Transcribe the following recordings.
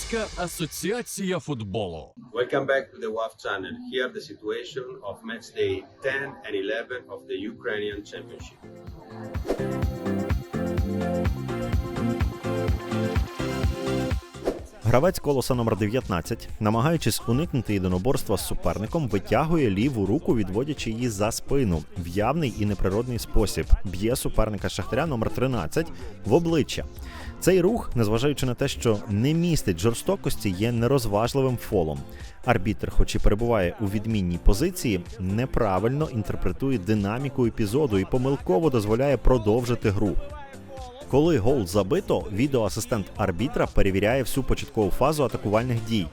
Українська асоціація футболу. Welcome back to the WAF channel. Here the situation of match day 10 and 11 of the Ukrainian Championship. Гравець колоса номер 19, намагаючись уникнути єдиноборства з суперником, витягує ліву руку, відводячи її за спину в явний і неприродний спосіб. Б'є суперника Шахтаря номер 13 в обличчя. Цей рух, незважаючи на те, що не містить жорстокості, є нерозважливим фолом. Арбітр, хоч і перебуває у відмінній позиції, неправильно інтерпретує динаміку епізоду і помилково дозволяє продовжити гру. Коли гол забито, відеоасистент арбітра перевіряє всю початкову фазу атакувальних дій,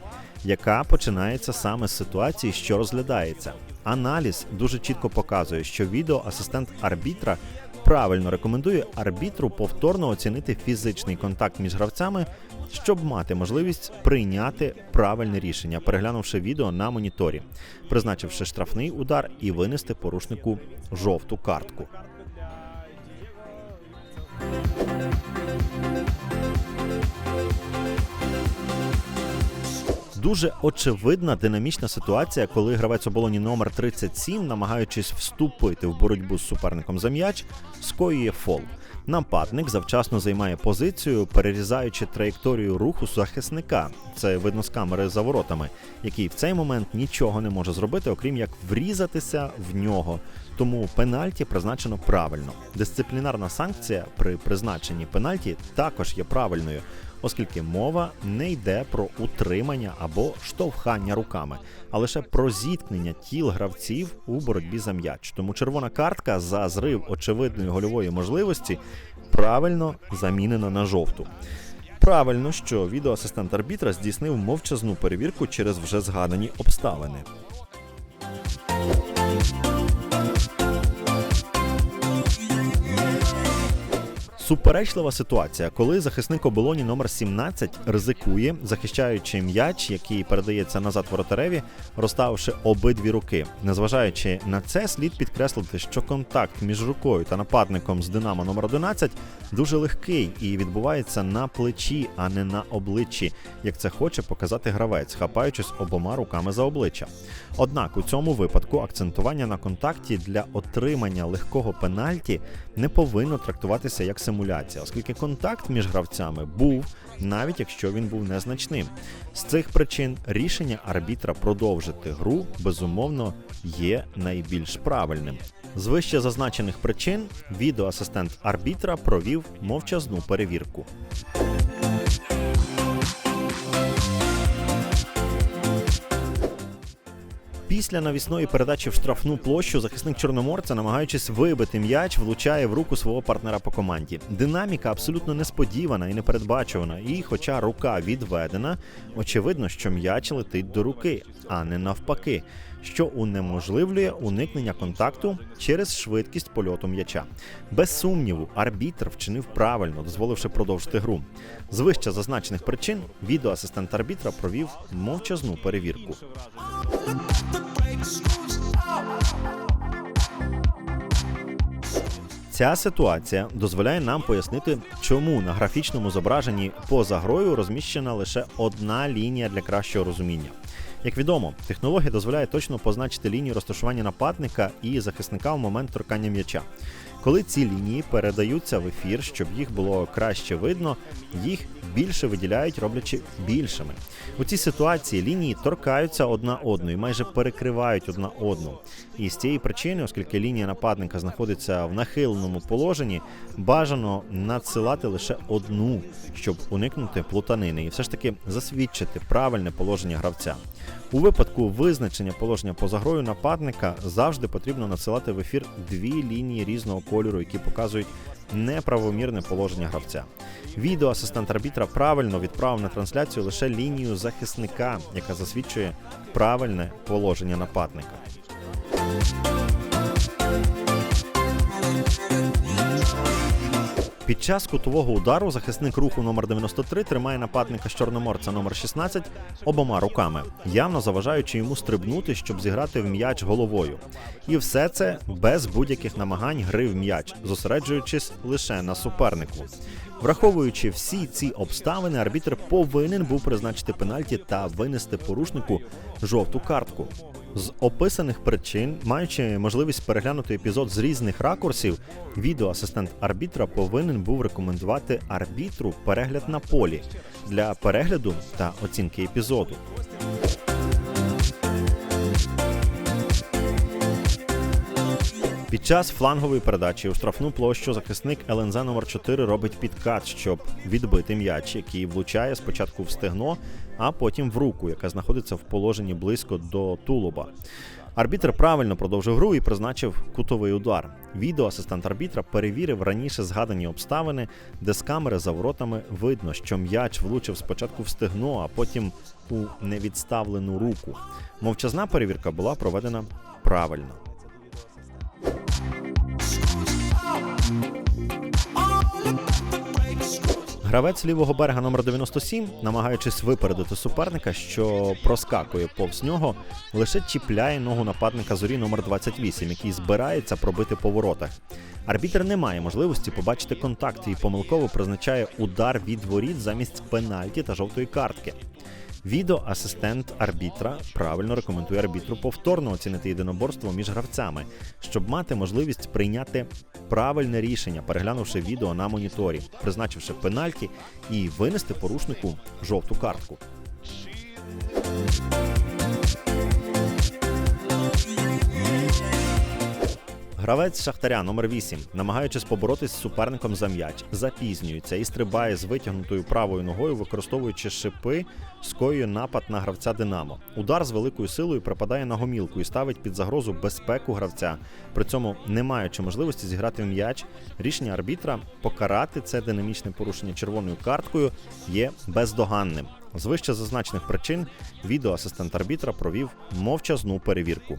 яка починається саме з ситуації, що розглядається. Аналіз дуже чітко показує, що відеоасистент арбітра правильно рекомендує арбітру повторно оцінити фізичний контакт між гравцями, щоб мати можливість прийняти правильне рішення, переглянувши відео на моніторі, призначивши штрафний удар і винести порушнику жовту картку. Дуже очевидна динамічна ситуація, коли гравець оболоні номер 37, намагаючись вступити в боротьбу з суперником за м'яч, скоює фол. Нападник завчасно займає позицію, перерізаючи траєкторію руху захисника. Це видно з камери за воротами, який в цей момент нічого не може зробити, окрім як врізатися в нього. Тому пенальті призначено правильно. Дисциплінарна санкція при призначенні пенальті також є правильною, оскільки мова не йде про утримання або штовхання руками, а лише про зіткнення тіл гравців у боротьбі за м'яч. Тому червона картка за зрив очевидної гольової можливості правильно замінена на жовту. Правильно, що відеоасистент арбітра здійснив мовчазну перевірку через вже згадані обставини. Суперечлива ситуація, коли захисник оболоні номер 17 ризикує, захищаючи м'яч, який передається назад воротареві, розставивши обидві руки. Незважаючи на це, слід підкреслити, що контакт між рукою та нападником з Динамо номер 11 дуже легкий і відбувається на плечі, а не на обличчі, як це хоче показати гравець, хапаючись обома руками за обличчя. Однак у цьому випадку акцентування на контакті для отримання легкого пенальті не повинно трактуватися як симуляція, оскільки контакт між гравцями був, навіть якщо він був незначним. З цих причин рішення арбітра продовжити гру безумовно є найбільш правильним. З вище зазначених причин відеоасистент арбітра провів мовчазну перевірку. Після навісної передачі в штрафну площу захисник чорноморця, намагаючись вибити м'яч, влучає в руку свого партнера по команді. Динаміка абсолютно несподівана і непередбачувана. І, хоча рука відведена, очевидно, що м'яч летить до руки, а не навпаки, що унеможливлює уникнення контакту через швидкість польоту м'яча. Без сумніву, арбітр вчинив правильно, дозволивши продовжити гру. З вище зазначених причин відеоасистент арбітра провів мовчазну перевірку. Ця ситуація дозволяє нам пояснити, чому на графічному зображенні поза грою розміщена лише одна лінія для кращого розуміння. Як відомо, технологія дозволяє точно позначити лінію розташування нападника і захисника в момент торкання м'яча. Коли ці лінії передаються в ефір, щоб їх було краще видно, їх більше виділяють, роблячи більшими. У цій ситуації лінії торкаються одна одної, майже перекривають одна одну. І з цієї причини, оскільки лінія нападника знаходиться в нахиленому положенні, бажано надсилати лише одну, щоб уникнути плутанини, і все ж таки засвідчити правильне положення гравця. У випадку визначення положення поза грою нападника завжди потрібно надсилати в ефір дві лінії різного кольору, які показують неправомірне положення гравця. Відеоасистент арбітра правильно відправив на трансляцію лише лінію захисника, яка засвідчує правильне положення нападника. Під час кутового удару захисник руху номер 93 тримає нападника з чорноморця номер 16 обома руками, явно заважаючи йому стрибнути, щоб зіграти в м'яч головою. І все це без будь-яких намагань гри в м'яч, зосереджуючись лише на супернику. Враховуючи всі ці обставини, арбітр повинен був призначити пенальті та винести порушнику жовту картку. З описаних причин, маючи можливість переглянути епізод з різних ракурсів, відеоасистент арбітра повинен був рекомендувати арбітру перегляд на полі для перегляду та оцінки епізоду. Під час флангової передачі у штрафну площу захисник ЛНЗ номер 4 робить підкат, щоб відбити м'яч, який влучає спочатку в стегно, а потім в руку, яка знаходиться в положенні близько до тулуба. Арбітр правильно продовжив гру і призначив кутовий удар. Відеоасистент арбітра перевірив раніше згадані обставини, де з камери за воротами видно, що м'яч влучив спочатку в стегно, а потім у невідставлену руку. Мовчазна перевірка була проведена правильно. Гравець лівого берега номер 97, намагаючись випередити суперника, що проскакує повз нього, лише чіпляє ногу нападника зорі номер 28, який збирається пробити по воротах. Арбітр не має можливості побачити контакт і помилково призначає удар від воріт замість пенальті та жовтої картки. Відеоасистент арбітра правильно рекомендує арбітру повторно оцінити єдиноборство між гравцями, щоб мати можливість прийняти правильне рішення, переглянувши відео на моніторі, призначивши пенальті і винести порушнику жовту картку. Гравець Шахтаря номер 8, намагаючись поборотись з суперником за м'яч, запізнюється і стрибає з витягнутою правою ногою, використовуючи шипи, скоює напад на гравця Динамо. Удар з великою силою припадає на гомілку і ставить під загрозу безпеку гравця. При цьому, не маючи можливості зіграти в м'яч, рішення арбітра покарати це динамічне порушення червоною карткою є бездоганним. З вище зазначених причин відеоасистент арбітра провів мовчазну перевірку.